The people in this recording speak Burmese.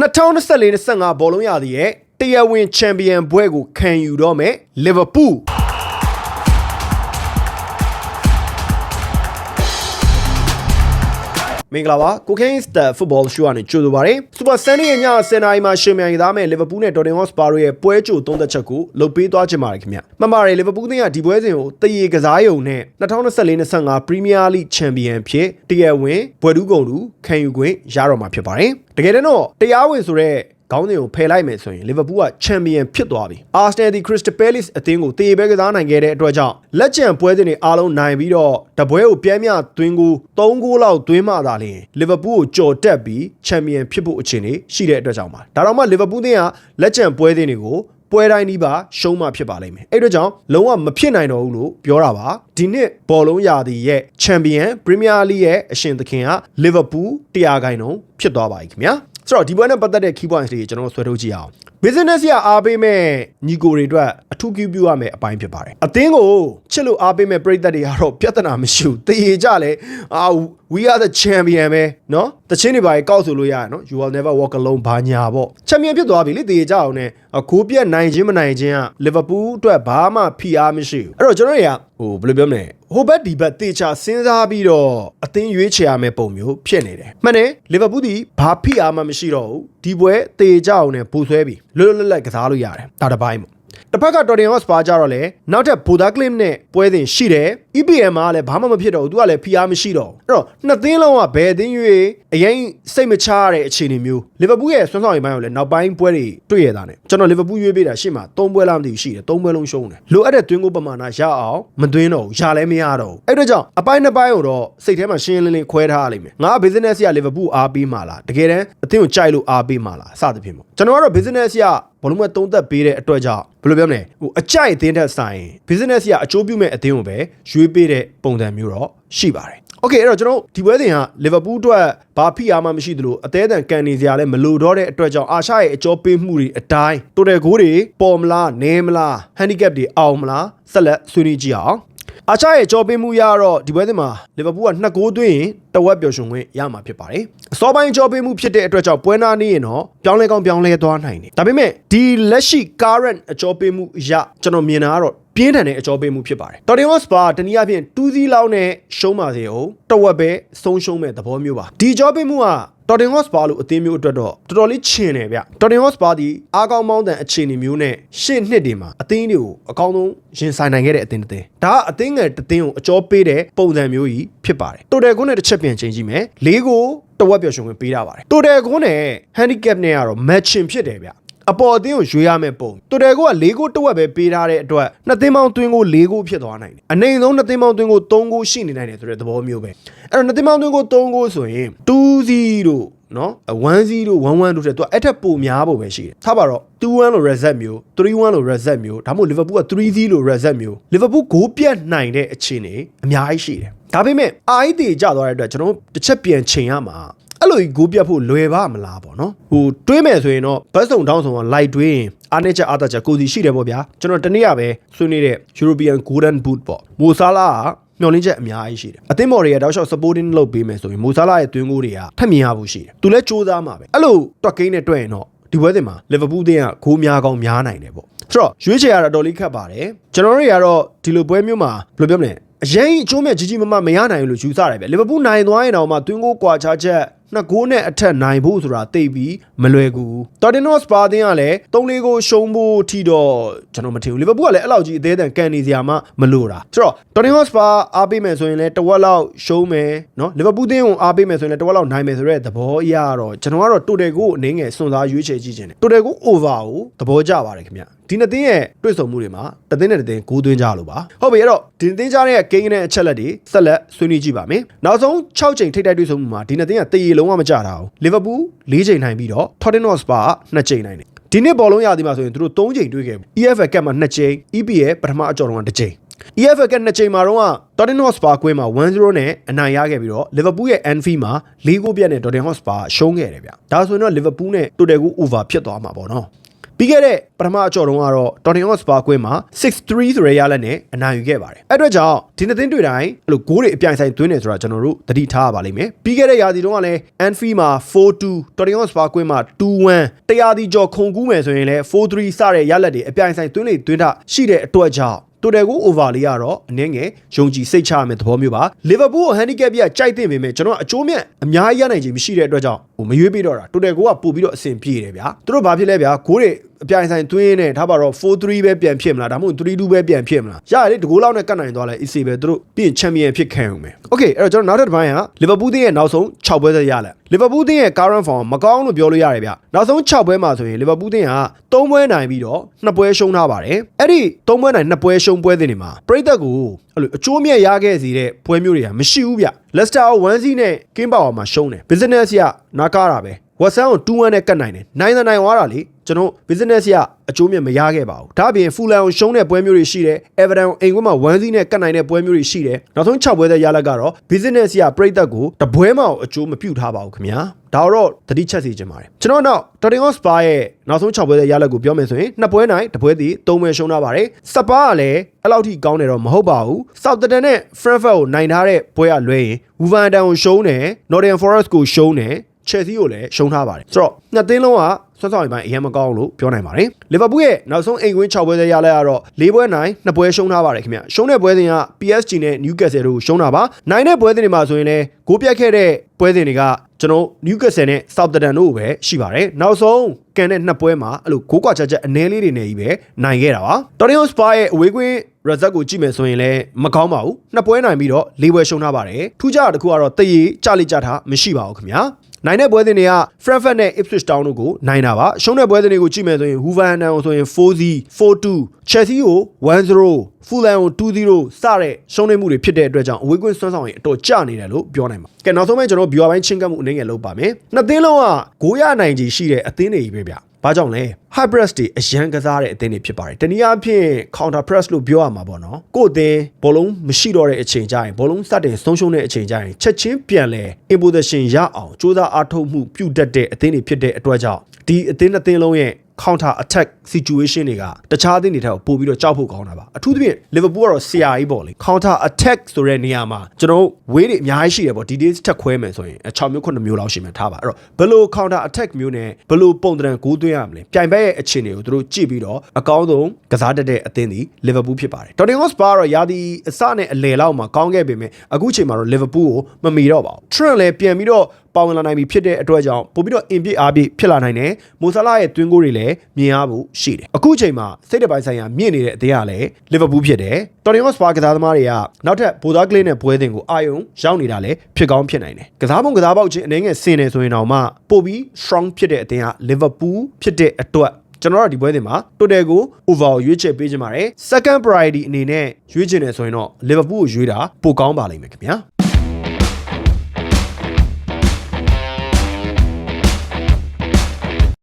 2024-25ဘောလုံးရသည်ရဲ့တရားဝင်ချန်ပီယံဘွဲကိုခံယူတော့မယ်လီဗာပူး မင်္ဂလာပါကိုကိန်းစတာဖုတဘောရှူကနေကြိုဆိုပါရစေစူပါဆန်နီရဲ့ည10နာရီမှာရှင်မြန်ရသားမဲ့လီဗာပူးနဲ့ဒေါ်တင်ဟော့စပါတို့ရဲ့ပွဲကြိုသုံးသက်ချက်ကိုလုတ်ပေးသွားချင်ပါတယ်ခင်ဗျမှန်ပါတယ်လီဗာပူးကဒီပွဲစဉ်ကိုတရေကစားယုံနဲ့2024-25ပရီးမီးယားလိချန်ပီယံဖြစ်တရားဝင်ဘွဲတူးကုံတူခံယူခွင့်ရတော့မှာဖြစ်ပါတယ်တကယ်တော့တရားဝင်ဆိုတဲ့ ခေါင်းစဉ်ကိုဖယ်လိုက်မယ်ဆိုရင်လီဗာပူးကချန်ပီယံဖြစ်သွားပြီအာစနယ်ဒီခရစ္စတယ်ပဲလစ်အသင်းကိုတေးပဲကစားနိုင်ခဲ့တဲ့အတွက်ကြောင့်လက်ကျန်ပွဲစဉ်တွေအားလုံးနိုင်ပြီးတော့တပွဲကိုပြဲမြသွင်းကို3ဂိုးလောက်သွင်းမှသာလျှင်လီဗာပူးကိုကြော်တက်ပြီးချန်ပီယံဖြစ်ဖို့အခြေအနေရှိတဲ့အတွက်ကြောင့်ပါဒါတော့မှလီဗာပူးသင်းကလက်ကျန်ပွဲစဉ်တွေကိုပွဲတိုင်းဒီပါရှုံးမှဖြစ်ပါလိမ့်မယ်အဲ့အတွက်ကြောင့်လုံးဝမဖြစ်နိုင်တော့ဘူးလို့ပြောတာပါဒီနှစ်ဘောလုံးရာသီရဲ့ချန်ပီယံပရီးမီးယားလိရဲ့အရှင်သခင်ကလီဗာပူးတရားခိုင်နှုန်းဖြစ်သွားပါပြီခင်ဗျာ ဆိုတော့ဒီပွဲနဲ့ပတ်သက်တဲ့ key points တွေကျွန်တော်တို့ဆွဲထုတ်ကြည့်အောင် business ရအားပေးမဲ့ညီကိုတွေအတွက်အ ထူးပြုပြုရမယ်အပိုင်းဖြစ်ပါတယ်အသင်းကိုချစ်လို့အားပေးမဲ့ပရိသတ်တွေကတော့ပြဿနာမရှိဘူးတည်ရကြလဲအာ we are the champion ပဲเนาะတချင်းတွေပါကောက်ဆိုလို့ရရနော် you will never walk alone ဘာညာပေါ့ချန်ပီယံဖြစ်သွားပြီလေတည်ရကြအောင်နဲ့ဂိုးပြက်နိုင်ခြင်းမနိုင်ခြင်းကလီဗာပူးအတွက်ဘာမှဖိအားမရှိဘူးအဲ့တော့ကျွန်တော်တွေကဟိုဘယ်လိုပြောမလဲဟိုဘက်ဒီဘက်တေချာစဉ်းစားပြီးတော့အသင်းရွေးချယ်ရမယ့်ပုံမျိုးဖြစ်နေတယ်မှန်တယ်လီဗာပူးဒီဘာဖိအားမှမရှိတော့ဘူးဒီပွဲတေကြအောင်နဲ့ဘူဆွဲပြီးလွတ်လွတ်လပ်လပ်ကစားလို့ရတယ်ဒါတစ်ပိုင်းပေါ့ တစ်ဖက်ကတော်တင်ဟော့စပါကြတော့လေနောက်ထပ်ဘူဒါကလစ်နဲ့ပွဲစဉ်ရှိတယ် EPM မှာလည်းဘာမှမဖြစ်တော့ဘူးသူကလည်းဖိအားမရှိတော့ဘူးအဲ့တော့နှစ်သင်းလုံးကဘယ်အသင်းရွေးအရင်စိတ်မချရတဲ့အခြေအနေမျိုးလီဗာပူးရဲ့ဆွမ်းဆောင်ရည်ပိုင်းကိုလည်းနောက်ပိုင်းပွဲတွေတွေ့ရတာနဲ့ကျွန်တော်လီဗာပူးရွေးပေးတာရှေ့မှာ၃ပွဲလားမသိဘူးရှိတယ်၃ပွဲလုံးရှုံးတယ်လိုအပ်တဲ့သွင်းကိုပမာဏရအောင်မသွင်းတော့ဘူးရလည်းမရတော့ဘူးအဲ့တော့ကြောင့်အပိုင်းနှစ်ပိုင်းကိုတော့စိတ်ထဲမှာရှင်းရှင်းလင်းလင်းခွဲထားရလိမ့်မယ်ငါ business ရလီဗာပူးအားပေးမှာလားတကယ်တမ်းအသင်းကိုကြိုက်လို့အားပေးမှာလားစသဖြင့်ပေါ့ကျွန်တော်ကတော့ business ရ ဘလုံးမဲ့သုံးသက်ပေးတဲ့အတွက်ကြောင့်ဘယ်လိုပြောမလဲဟိုအကြိုက်အသင်းထက်ဆိုင် business ရအကျိုးပြုမဲ့အသင်းကိုပဲရွေးပေးတဲ့ပုံစံမျိုးတော့ရှိပါတယ်โอเคအဲ့တော့ကျွန်တော်ဒီပွဲစဉ်ကလီဗာပူးအတွက်ဘာဖိအားမှမရှိသလိုအသေးအံကန်နေစရာလည်းမလိုတော့တဲ့အတွက်ကြောင့်အာရှရဲ့အကျော်ပေးမှုတွေအတိုင်းတိုတယ်ဂိုးတွေပေါ်မလားနဲမလားဟန်ဒီကပ်တွေအောင်မလားဆက်လက်ဆွေးနွေးကြည့်အောင် အာချာရဲ့ကြော်ပေးမှုရတော့ဒီပွဲစဉ်မှာလီဗာပူးကနှစ်ဂိုးသွင်းရင်တဝက်ပျော်ရွှင်ခွင့်ရမှာဖြစ်ပါတယ်။အစောပိုင်းကြော်ပေးမှုဖြစ်တဲ့အတွက်ကြောင့်ပွဲနာနေရင်တော့ပြောင်းလဲကောင်းပြောင်းလဲသွားနိုင်တယ်။ဒါပေမဲ့ဒီလက်ရှိ current အကြော်ပေးမှုရကျွန်တော်မြင်တာကတော့ပြင်းထန်တဲ့အကြောပေးမှုဖြစ်ပါတယ်။တော်တင်ဟော့စပါတနည်းအားဖြင့်2စီးလောက်နဲ့ရှုံးပါစေအောင်တဝက်ပဲဆုံးရှုံးမဲ့သဘောမျိုးပါ။ဒီကြောပေးမှုက တော်တင်ဟော့စပါလို့အသင်းမျိုးအတွက်တော့တော်တော်လေးချင်တယ်ဗျ။တော်တင်ဟော့စပါဒီအားကောင်းမောင်းတန်အခြေအနေမျိုးနဲ့ရှေ့နှစ်တွေမှာအသင်းတွေကိုအကောင်းဆုံးရင်ဆိုင်နိုင်ခဲ့တဲ့အသင်းတစ်သင်း။ဒါကအသင်းငယ်တစ်သင်းကိုအကြောပေးတဲ့ပုံစံမျိုးကြီးဖြစ်ပါတယ်။တိုတယ်ကွန်းနဲ့တစ်ချက်ပြန်ချိန်ကြည့်မယ်။လေးကိုတဝက်ပြော်ရှင်ဝင်ပေးတာပါတယ်။တိုတယ်ကွန်းနဲ့ handicap နဲ့ကတော့ matching ဖြစ်တယ်ဗျ။ အပေါ်အသင်းကိုရွေးရမယ့်ပုံတူတယ်ကိုက၄ကိုတဝက်ပဲပေးထားတဲ့အတွက်နှစ်သင်းပေါင်းသွင်းကို၄ကိုဖြစ်သွားနိုင်တယ်အနေဆုံးနှစ်သင်းပေါင်းသွင်းကို၃ကိုရှိနေနိုင်တယ်ဆိုတဲ့သဘောမျိုးပဲအဲ့တော့နှစ်သင်းပေါင်းသွင်းကို၃ကိုဆိုရင်2-0နော်1-0 1-1တို့တဲ့သူကအဲ့ထက်ပိုများဖို့ပဲရှိတယ်ထားပါတော့2-1လို့ reset မျိုး3-1လို့ reset မျိုးဒါမှမဟုတ် Liverpool က3-0လို့ reset မျိုး Liverpool ဂိုးပြတ်နိုင်တဲ့အခြေအနေအများကြီးရှိတယ်ဒါပေမဲ့အာအီတီကြသွားတဲ့အတွက်ကျွန်တော်တစ်ချက်ပြန်ချိန်ရမှာ အဲ့လိုကြီးဂိုးပြတ်ဖို့လွယ်ပါမလားပေါ့နော်ဟိုတွေးမယ်ဆိုရင်တော့ဘတ်စုံတောင်းဆောင်ကလိုက်တွေးရင်အားနည်းချက်အားသာချက်ကိုစီရှိတယ်ပေါ့ဗျာကျွန်တော်တနေ့ကပဲဆွေးနွေးတဲ့ European Golden Boot ပေါ့မိုဆာလာကမျောလင်းချက်အများကြီးရှိတယ်အသင်းမော်တွေကတောက်လျှောက် supporting လုပ်ပေးမယ်ဆိုရင်မိုဆာလာရဲ့သွင်းကိုတွေကထက်မြင်ရဖို့ရှိတယ်သူလည်းစူးစမ်းမှာပဲအဲ့လိုတွက်ကိန်းနဲ့တွက်ရင်တော့ဒီပွဲစဉ်မှာလီဗာပူးအသင်းကဂိုးများကောင်းများနိုင်တယ်ပေါ့ဆိုတော့ရွေးချယ်ရတာတော်လေးခက်ပါတယ်ကျွန်တော်တို့တွေကတော့ဒီလိုပွဲမျိုးမှာဘယ်လိုပြောမလဲအရင်အကျိုးမဲ့ကြီးကြီးမမမရနိုင်ဘူးလို့ယူဆတယ်ဗျလီဗာပူးနိုင်သွားရင်တော့မှသွင်းကိုကွာခြားချက် နှစ်ဂိုးနဲ့အထက်နိုင်ဖို့ဆိုတာသိပြီးမလွယ်ကူတော်တင်နော့စပါတင်ကလည်း၃လေးကိုရှုံးဖို့ထီတော့ကျွန်တော်မထင်ဘူးလီဗာပူးကလည်းအဲ့လောက်ကြီးအသေးအံကန်နေစရာမှမလိုတာဆိုတော့တော်တင်နော့စပါအားပေးမယ်ဆိုရင်လည်းတဝက်လောက်ရှုံးမယ်နော်လီဗာပူးတင်းကိုအားပေးမယ်ဆိုရင်လည်းတဝက်လောက်နိုင်မယ်ဆိုတဲ့သဘောအရတော့ကျွန်တော်ကတော့တိုတယ်ကိုအနေငယ်စွန့်စားရွေးချယ်ကြည့်ခြင်းတယ်တိုတယ်ကို over ကိုသဘောကျပါတယ်ခင်ဗျဒီနှစ်သင်းရဲ့တွေ့ဆုံမှုတွေမှာတစ်သင်းနဲ့တစ်သင်းဂိုးသွင်းကြလို့ပါဟုတ်ပြီအဲ့တော့ဒီနှစ်သင်းကြားတဲ့ဂိမ်းနဲ့အချက်လက်တွေဆက်လက်ဆွေးနွေးကြည့်ပါမယ်နောက်ဆုံး6ချိန်ထိပ်တိုက်တွေ့ဆုံမှုမှာဒီနှစ်သင်းကတရေလုံးဝမကြတာဘူးလီဗာပူး၄ချိန်နိုင်ပြီးတော့ Tottenham Hotspur က2ချိန်နိုင်တယ်ဒီနှစ်ဘောလုံးရာသီမှာဆိုရင်သူတို့3ချိန်တွေ့ခဲ့ဘူး EFL Cup မှာ2ချိန် EPL ပထမအကြော်တော့1ချိန် EFL ကနှစ်ချိန်မှာတော့ Tottenham Hotspur ကွင်းမှာ1-0နဲ့အနိုင်ရခဲ့ပြီးတော့ Liverpool ရဲ့ Anfield မှာ၄ဂိုးပြတ်နဲ့ Tottenham Hotspur ရှုံးခဲ့တယ်ဗျ။ဒါဆိုရင်တော့ Liverpool နဲ့ Total ကို over ဖြစ်သွားမှာပေါ့နော်။ ပြီးခဲ့တဲ့ပထမအကြော်တုန်းကတော့ Tottenham Hotspur ကွင်းမှာ6-3ဆိုတဲ့ရလဒ်နဲ့အနိုင်ယူခဲ့ပါတယ်အဲ့အတွက်ကြောင့်ဒီနှစ်သင်းတွေ့တိုင်းအဲ့လိုဂိုးတွေအပြိုင်ဆိုင်သွင်းနေဆိုတာကျွန်တော်တို့သတိထားရပါလိမ့်မယ်ပြီးခဲ့တဲ့ရာသီတုန်းကလည်း Anfield မှာ4-2 Tottenham Hotspur ကွင်းမှာ2-1တရားဒီကျော်ခုန်ကူးမယ်ဆိုရင်လည်း4-3စတဲ့ရလဒ်တွေအပြိုင်ဆိုင်သွင်းလေသွင်းတာရှိတဲ့အတွက်ကြောင့်တိုတယ်ကို over လေးကတော့အနည်းငယ်ယုံကြည်စိတ်ချရမယ့်သဘောမျိုးပါလီဗာပူးကို handicap ပြကြိုက်တင်ပေမဲ့ကျွန်တော်အကျိုးမြတ်အများကြီးရနိုင်ခြင်းမရှိတဲ့အတွက်ကြောင့်ဟိုမရွေးပေးတော့တာတိုတယ်ကိုကပို့ပြီးတော့အဆင်ပြေတယ်ဗျာသူတို့ဘာဖြစ်လဲဗျာဂိုးတွေ အပြိုင်ဆိုင်သွင်းနေထားပါတော့4-3ပဲပြန်ဖြစ်မလားဒါမှမဟုတ်3-2ပဲပြန်ဖြစ်မလားရရလေဒီဂိုးလောက်နဲ့ကတ်နိုင်သွားလဲ easy ပဲသူတို့ပြီးရင်ချန်ပီယံဖြစ်ခံအောင်မယ်โอเคအဲ့တော့ကျွန်တော်နောက်ထပ်တစ်ပိုင်းကလီဗာပူးတင်းရဲ့နောက်ဆုံး6ပွဲသက်ရလက်လီဗာပူးတင်းရဲ့ current form မကောင်းလို့ပြောလို့ရတယ်ဗျနောက်ဆုံး6ပွဲမှာဆိုရင်လီဗာပူးတင်းက3ပွဲနိုင်ပြီးတော့2ပွဲရှုံးထားပါတယ်အဲ့ဒီ3ပွဲနိုင်2ပွဲရှုံးပွဲတွေမှာပရိသတ်ကိုအဲ့လိုအကျိုးမြတ်ရခဲ့စီတဲ့ပွဲမျိုးတွေကမရှိဘူးဗျလက်စတာကို1စီးနဲ့ကင်းပါဝါမှာရှုံးတယ် business ရနာကားတာပဲဝက်ဆန်ကို2-1နဲ့ကတ်နိုင်တယ်နိုင်တဲ့နိုင်သွားတာလေ ကျွန်တော် business ရအကျိုးမြတ်မရခဲ့ပါဘူးဒါအပြင်ဖူလန်ကိုရှုံးတဲ့ပွဲမျိုးတွေရှိတယ် Everton ကိုအိမ်ကွင်းမှာ1စီးနဲ့ကတ်နိုင်တဲ့ပွဲမျိုးတွေရှိတယ်နောက်ဆုံး6ပွဲသက်ရလက်ကတော့ business ရပြိသက်ကိုတပွဲမှအကျိုးမပြုထားပါဘူးခင်ဗျာဒါတော့သတိချက်စီချင်ပါတယ်ကျွန်တော်နောက် Tottenham Hotspur ရဲ့နောက်ဆုံး6ပွဲသက်ရလက်ကိုပြောမယ်ဆိုရင်2ပွဲနိုင်2ပွဲသည်3ပွဲရှုံးထားပါတယ်စပါးကလည်းအဲ့လောက်ထိကောင်းတယ်တော့မဟုတ်ပါဘူး Southampton နဲ့ Frankfurt ကိုနိုင်ထားတဲ့ပွဲကလွဲရင် Wolverhampton ကိုရှုံးတယ် Nottingham Forest ကိုရှုံးတယ် Chelsea ကိုလည်းရှုံးထားပါတယ်ဆိုတော့နှစ်သင်းလုံးက ဆွမ်းဆောင်ရင်ပိုင်းအရင်မကောင်းလို့ပြောနိုင်ပါတယ်လီဗာပူးရဲ့နောက်ဆုံးအိမ်ကွင်း6ပွဲသက်ရလိုက်ရတော့၄ပွဲနိုင်2ပွဲရှုံးထားပါတယ်ခင်ဗျရှုံးတဲ့ပွဲစဉ်က PSG နဲ့ Newcastle တို့ရှုံးတာပါနိုင်တဲ့ပွဲစဉ်တွေမှာဆိုရင်လည်းဂိုးပြတ်ခဲ့တဲ့ပွဲစဉ်တွေကကျွန်တော် Newcastle နဲ့ Southampton တို့ပဲရှိပါတယ်နောက်ဆုံးကန်တဲ့နှစ်ပွဲမှာအဲ့လိုဂိုးကွာချက်ချက်အနည်းလေးတွေနဲ့ကြီးပဲနိုင်ခဲ့တာပါ Tottenham Hotspur ရဲ့အဝေးကွင်း result ကိုကြည့်မယ်ဆိုရင်လည်းမကောင်းပါဘူးနှစ်ပွဲနိုင်ပြီးတော့၄ပွဲရှုံးထားပါတယ်ထူးခြားတာတစ်ခုကတော့တရေကြလိကြထားမရှိပါဘူးခင်ဗျာ နိုင်တဲ့ပွဲစဉ်တွေက Frankfurt နဲ့ Ipswich Town တို့ကိုနိုင်တာပါရှုံးတဲ့ပွဲစဉ်တွေကိုကြည့်မယ်ဆိုရင် Wolverhampton ကိုဆိုရင်4-0 4-2 Chelsea ကို1-0 Fulham ကို2-0စတဲ့ရှုံးနေမှုတွေဖြစ်တဲ့အတွက်ကြောင့်အဝေးကွင်းစွမ်းဆောင်ရင်အတော်ကျနေတယ်လို့ပြောနိုင်ပါကဲနောက်ဆုံးပဲကျွန်တော် viewer ပိုင်းချင်းကပ်မှုအနေငယ်လုပ်ပါမယ်နှစ်သင်းလုံးကဂိုးရနိုင်ခြေရှိတဲ့အသင်းတွေကြီးပဲဗျ ဘာကြောင့်လဲ high press တွေအရန်ကစားတဲ့အသင်းတွေဖြစ်ပါတယ်တနည်းအားဖြင့် counter press လို့ပြောရမှာပေါ့နော်ကို့အသင်းဘောလုံးမရှိတော့တဲ့အချိန်ကျရင်ဘောလုံးစတင်ဆုံးရှုံးတဲ့အချိန်ကျရင်ချက်ချင်းပြန်လဲ imposition ရအောင်စူးစမ်းအားထုတ်မှုပြုတ်တတ်တဲ့အသင်းတွေဖြစ်တဲ့အတွက်ကြောင့်ဒီအသင်းတစ်သင်းလုံးရဲ့ counter attack situation တွေကတခြားအသင်းတွေထက်ပိုပြီးတော့ကြောက်ဖို့ကောင်းတာပါအထူးသဖြင့် Liverpool ကတော့ဆရာကြီးပေါ့လေ counter attack ဆိုတဲ့နေရာမှာကျွန်တော်ဝေးတွေအများကြီးရှိတယ်ပေါ့ details ထက်ခွဲမယ်ဆိုရင်6မျိုး9မျိုးလောက်ရှိမှထားပါအဲ့တော့ဘယ်လို counter attack မျိုးနဲ့ဘယ်လိုပုံသဏ္ဍာန်ကိုသွင်းရမလဲပြိုင်ဘက်ရဲ့အခြေအနေကိုသူတို့ကြည့်ပြီးတော့အကောင်းဆုံးကစားတတ်တဲ့အသင်းဒီ Liverpool ဖြစ်ပါတယ် Tottenham Hotspur ကတော့ယာဒီအစနဲ့အလယ်လောက်မှာကောင်းခဲ့ပေမဲ့အခုချိန်မှာတော့ Liverpool ကိုမမီတော့ပါဘူး Trent လည်းပြန်ပြီးတော့ပေါဝင်လာနိုင်ပြီဖြစ်တဲ့အတွက်ကြောင့်ပို့ပြီးတော့အင်ပြစ်အားပြည့်ဖြစ်လာနိုင်တယ်မိုဆာလာရဲ့တွင်းကိုတွေလည်းမြင်ရဖို့ရှိတယ်အခုချိန်မှာစိတ်တပိုင်းဆိုင်ရာမြင့်နေတဲ့အသေးကလည်းလီဗာပူးဖြစ်တယ်တော်တင်ဟော့စပါကစားသမားတွေကနောက်ထပ်ဘိုသားကလေးနဲ့ပွဲတင်ကိုအာယုံရောက်နေတာလည်းဖြစ်ကောင်းဖြစ်နိုင်တယ်ကစားပုံကစားပေါက်ချင်းအနေငယ်ဆင်နေဆိုရင်တော့မှပို့ပြီး strong ဖြစ်တဲ့အသင်းကလီဗာပူးဖြစ်တဲ့အတွက်ကျွန်တော်တို့ဒီပွဲစဉ်မှာ total ကို over ကိုရွေးချယ်ပေးခြင်းပါတယ် second priority အနေနဲ့ရွေးချယ်နေဆိုရင်တော့ liverpool ကိုရွေးတာပိုကောင်းပါလိမ့်မယ်ခင်ဗျာ